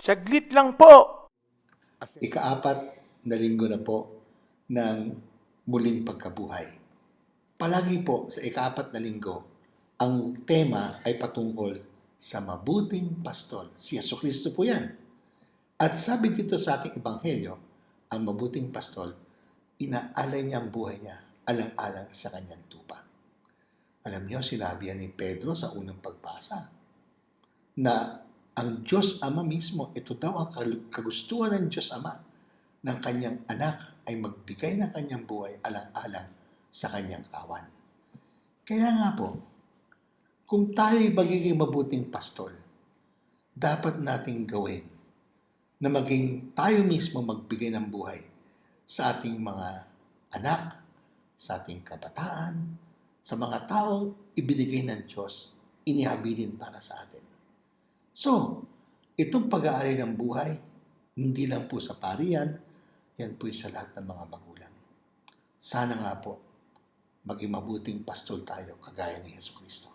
Saglit lang po. Ikaapat na linggo na po ng muling pagkabuhay. Palagi po sa ikaapat na linggo, ang tema ay patungkol sa mabuting pastol. Si Yeso Kristo po yan. At sabi dito sa ating ebanghelyo, ang mabuting pastol, inaalay niya ang buhay niya alang-alang sa kanyang tupa. Alam niyo, sinabi yan ni Pedro sa unang pagbasa na ang Diyos Ama mismo, ito daw ang kagustuhan ng Diyos Ama ng kanyang anak ay magbigay ng kanyang buhay alang-alang sa kanyang kawan. Kaya nga po, kung tayo'y magiging mabuting pastol, dapat nating gawin na maging tayo mismo magbigay ng buhay sa ating mga anak, sa ating kabataan, sa mga taong ibinigay ng Diyos, inihabilin para sa atin. So, itong pag-aalay ng buhay, hindi lang po sa parian, yan po sa lahat ng mga magulang. Sana nga po, maging mabuting pastol tayo, kagaya ni Yesu Kristo.